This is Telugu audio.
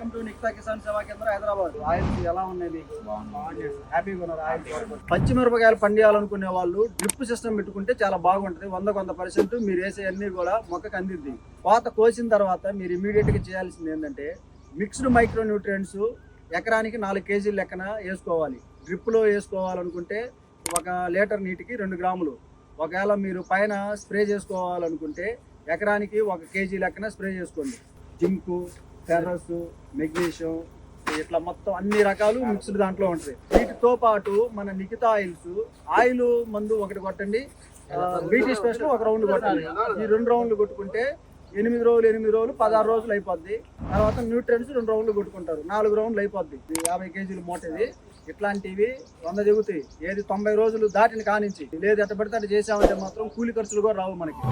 సమస్త కిసాన్ సేవా కేంద్రం హైదరాబాద్. ఆయిల్స్ ఎలా ఉన్నాయి మీకు హ్యాపీగా ఉన్నారు? ఆయన పచ్చిమిరపకాయలు పండియాలనుకునే వాళ్ళు డ్రిప్ సిస్టమ్ పెట్టుకుంటే చాలా బాగుంటుంది. వంద కొంత పర్సెంట్ మీరు వేసే అన్ని కూడా మొక్కకు అందిద్ది. కోత కోసిన తర్వాత మీరు ఇమీడియట్గా చేయాల్సింది ఏంటంటే మిక్స్డ్ మైక్రో న్యూట్రియంట్స్ ఎకరానికి నాలుగు కేజీల లెక్కన వేసుకోవాలి. డ్రిప్లో వేసుకోవాలనుకుంటే ఒక లీటర్ నీటికి రెండు గ్రాములు. ఒకవేళ మీరు పైన స్ప్రే చేసుకోవాలనుకుంటే ఎకరానికి ఒక కేజీ లెక్కన స్ప్రే చేసుకోండి. జింకు ఫెర్రస్ మెగ్నీషియం ఇట్లా మొత్తం అన్ని రకాలు మిక్స్డ్ దాంట్లో ఉంటాయి. వీటితో పాటు మన నికితా ఆయిల్స్ ఆయిల్ మందు ఒకటి కొట్టండి. బీటీ స్పెషల్ ఒక రౌండ్ కొట్టాలి. ఈ రెండు రౌండ్లు కొట్టుకుంటే ఎనిమిది రోజులు ఎనిమిది రోజులు పదహారు రోజులు అయిపోద్ది. తర్వాత న్యూట్రియన్స్ రెండు రౌండ్లు కొట్టుకుంటారు. నాలుగు రౌండ్లు అయిపోద్ది. యాభై కేజీలు మూట ఇట్లాంటివి వంద దిగుతాయి. ఏది తొంభై రోజులు దాటిని కానించి లేదు ఎట్ట పడితే అట్ట చేసామంటే మాత్రం కూలి ఖర్చులు కూడా రావు మనకి.